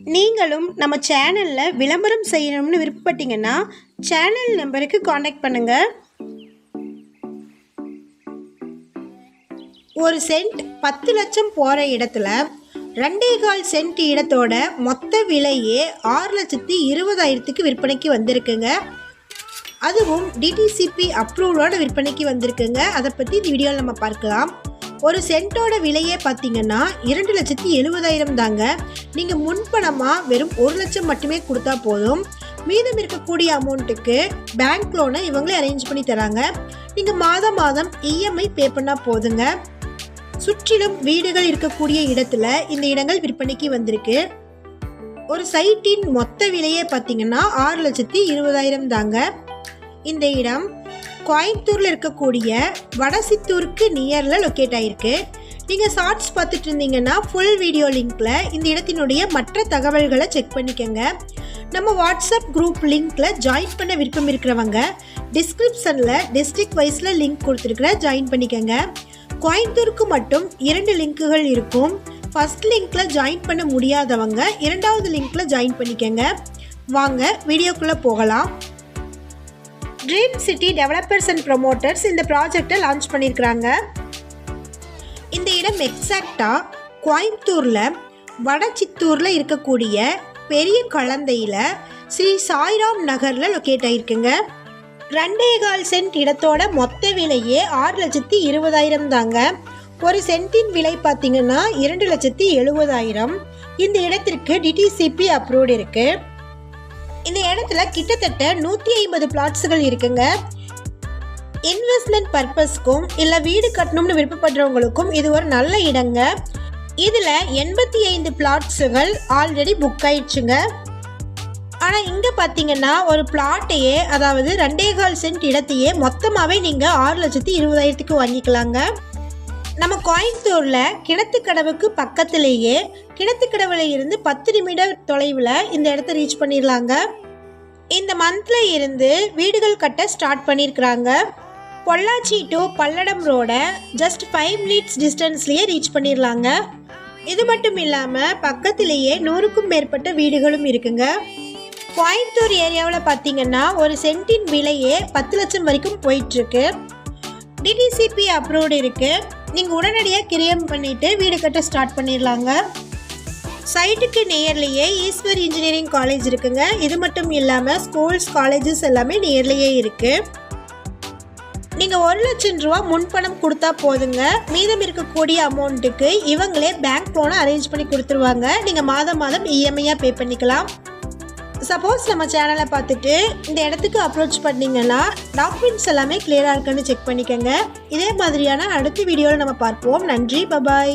நீங்களும் நம்ம சேனலில் விளம்பரம் செய்யணும்னு விருப்பப்பட்டீங்கன்னா சேனல் நம்பருக்கு காண்டாக்ட் பண்ணுங்கள் ஒரு சென்ட் பத்து லட்சம் போகிற இடத்துல ரெண்டே கால் சென்ட் இடத்தோட மொத்த விலையே ஆறு லட்சத்தி இருபதாயிரத்துக்கு விற்பனைக்கு வந்திருக்குங்க. அதுவும் டிடிசிபி அப்ரூவலோட விற்பனைக்கு வந்திருக்குங்க. அதை பற்றி இந்த வீடியோவில் நம்ம பார்க்கலாம். ஒரு சென்ட்டோட விலையே பார்த்தீங்கன்னா இரண்டு லட்சத்தி எழுபதாயிரம் தாங்க. நீங்கள் முன்பணமாக வெறும் ஒரு லட்சம் மட்டுமே கொடுத்தா போதும். மீதம் இருக்கக்கூடிய அமௌண்ட்டுக்கு பேங்க் லோனை இவங்களே அரேஞ்ச் பண்ணி தராங்க. நீங்கள் மாதம் மாதம் இஎம்ஐ பே பண்ணால் போதுங்க. சுற்றிலும் வீடுகள் இருக்கக்கூடிய இடத்துல இந்த இடங்கள் விற்பனைக்கு வந்திருக்கு. ஒரு சைட்டின் மொத்த விலையே பார்த்தீங்கன்னா ஆறு லட்சத்தி இருபதாயிரம் தாங்க. இந்த இடம் கோயம்புத்தூரில் இருக்கக்கூடிய வடசித்தூருக்கு நியரில் லொக்கேட் ஆகிருக்கு நீங்கள் ஷார்ட்ஸ் பார்த்துட்டு இருந்தீங்கன்னா ஃபுல் வீடியோ லிங்க்கில் இந்த இடத்தினுடைய மற்ற தகவல்களை செக் பண்ணிக்கோங்க. நம்ம வாட்ஸ்அப் குரூப் லிங்க்கில் ஜாயின் பண்ண விருப்பம் இருக்கிறவங்க டிஸ்கிரிப்ஷனில் டிஸ்ட்ரிக்ட் வைஸில் லிங்க் கொடுத்துருக்குற ஜாயின் பண்ணிக்கோங்க. கோயம்புத்தூருக்கு மட்டும் இரண்டு லிங்க்குகள் இருக்கும். ஃபஸ்ட் லிங்க்கில் ஜாயின் பண்ண முடியாதவங்க இரண்டாவது லிங்க்கில் ஜாயின் பண்ணிக்கோங்க. வாங்க வீடியோக்குள்ளே போகலாம். Dream city developers and promoters இந்த ப்ராஜெக்டை லான்ச் பண்ணியிருக்கிறாங்க இந்த இடம் எக்ஸாக்டாக கோயம்புத்தூரில் வடச்சித்தூரில் இருக்கக்கூடிய பெரிய கலந்தையில் ஸ்ரீ சாய்ராம் நகரில் லொக்கேட் ஆகிருக்குங்க ரெண்டே கால் சென்ட் இடத்தோட மொத்த விலையே ஆறு லட்சத்தி இருபதாயிரம் தாங்க. ஒரு சென்ட்டின் விலை பார்த்தீங்கன்னா இரண்டு லட்சத்தி எழுபதாயிரம். இந்த இடத்திற்கு டிடிசிபி அப்ரூவ்டு இருக்குது இந்த இடத்துல கிட்டத்தட்ட நூற்றி ஐம்பது பிளாட்ஸுகள் இருக்குங்க. இன்வெஸ்ட்மெண்ட் பர்பஸ்க்கும் இல்லை வீடு கட்டணும்னு விருப்பப்படுறவங்களுக்கும் இது ஒரு நல்ல இடங்க. இதில் எண்பத்தி ஐந்து பிளாட்ஸுகள் ஆல்ரெடி புக் ஆயிடுச்சுங்க. ஆனால் இங்கே பார்த்தீங்கன்னா ஒரு பிளாட்டையே அதாவது ரெண்டே கால் சென்ட் இடத்தையே மொத்தமாகவே நீங்கள் ஆறு லட்சத்தி இருபதாயிரத்துக்கு வாங்கிக்கலாங்க. நம்ம கோயம்புத்தூரில் கிணத்துக்கடவுக்கு பக்கத்திலேயே கிணத்துக்கடவுல இருந்து பத்து நிமிட தொலைவில் இந்த இடத்த ரீச் பண்ணிடலாங்க. இந்த மந்தில் இருந்து வீடுகள் கட்ட ஸ்டார்ட் பண்ணியிருக்கிறாங்க பொள்ளாச்சி டு பல்லடம் ரோடை ஜஸ்ட் ஃபைவ் மினிட்ஸ் டிஸ்டன்ஸ்லேயே ரீச் பண்ணிடலாங்க. இது மட்டும் இல்லாமல் பக்கத்திலேயே நூறுக்கும் மேற்பட்ட வீடுகளும் இருக்குங்க. கோயம்புத்தூர் ஏரியாவில் பார்த்தீங்கன்னா ஒரு சென்ட்டின் விலையே பத்து லட்சம் வரைக்கும் போயிட்டுருக்கு டிடிசிபி அப்ரூவ்டு இருக்குது நீங்கள் உடனடியாக கிரியம் பண்ணிவிட்டு வீடு கட்ட ஸ்டார்ட் பண்ணிடலாங்க. சைட்டுக்கு நியர்லேயே ஈஸ்வர் இன்ஜினியரிங் காலேஜ் இருக்குங்க. இது மட்டும் இல்லாமல் ஸ்கூல்ஸ் காலேஜஸ் எல்லாமே நியர்லேயே இருக்குது நீங்கள் ஒரு லட்சம் ரூபா முன்பணம் கொடுத்தா போதுங்க. மீதம் இருக்கக்கூடிய அமௌண்ட்டுக்கு இவங்களே பேங்க் லோனை அரேஞ்ச் பண்ணி கொடுத்துருவாங்க. நீங்கள் மாதம் மாதம் இஎம்ஐயாக பே பண்ணிக்கலாம். சப்போஸ் நம்ம சேனலை பார்த்துட்டு இந்த இடத்துக்கு அப்ரோச் பண்ணீங்கன்னா டாக்குமெண்ட்ஸ் எல்லாமே கிளியராக இருக்குன்னு செக் பண்ணிக்கோங்க. இதே மாதிரியான அடுத்த வீடியோவில் நம்ம பார்ப்போம். நன்றி. பபாய்